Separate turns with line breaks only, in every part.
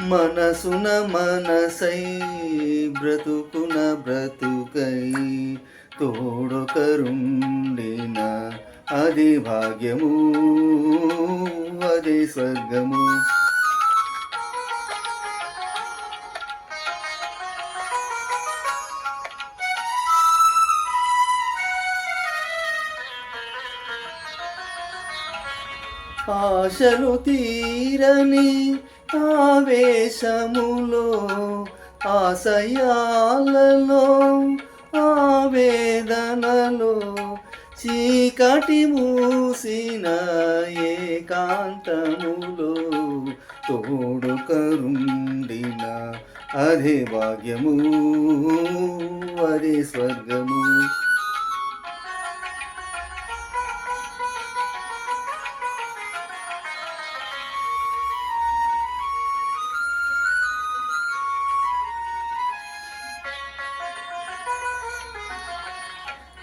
మనసున మనసై బ్రతుకున బ్రతుకై తోడొకరుండిన అది భాగ్యము అదే స్వర్గము. ఆశలు తీరని ఆవేశములో ఆశయాలలో ఆవేదనలో చీకటి మూసిన ఏకాంతములో తోడు కరుండిన అదే భాగ్యము అదే స్వర్గము.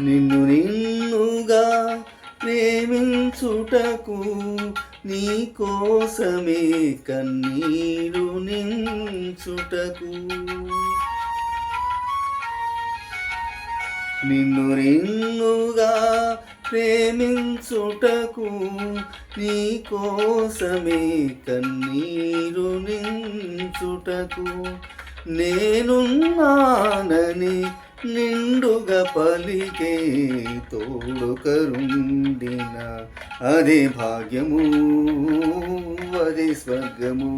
నిన్ను నిన్నుగా ప్రేమించుటకు నీ కోసమే కన్నీరు నించుటకు. నిన్ను నిన్నుగా ప్రేమించుటకు నీ కోసమే కన్నీరు నించుటకు. నేనున్నానని నిండుగా పలికే తోడు కరుండిన అదే భాగ్యము అదే స్వర్గము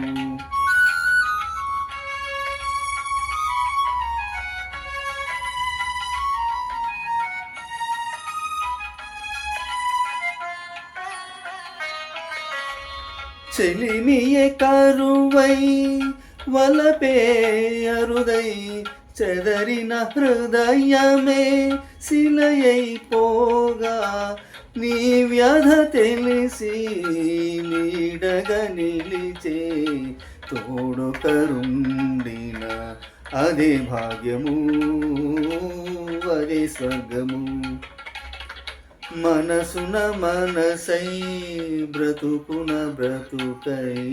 చెలిమియే కరువై వలపే అరుదై చెదరిన హృదయమే శిలయైపోగా నీ వ్యధ తెలిసి నీడగ నిలిచే తోడు కరుండిన అదే భాగ్యము అదే స్వర్గము. మనసున మనసై బ్రతుకున బ్రతుకై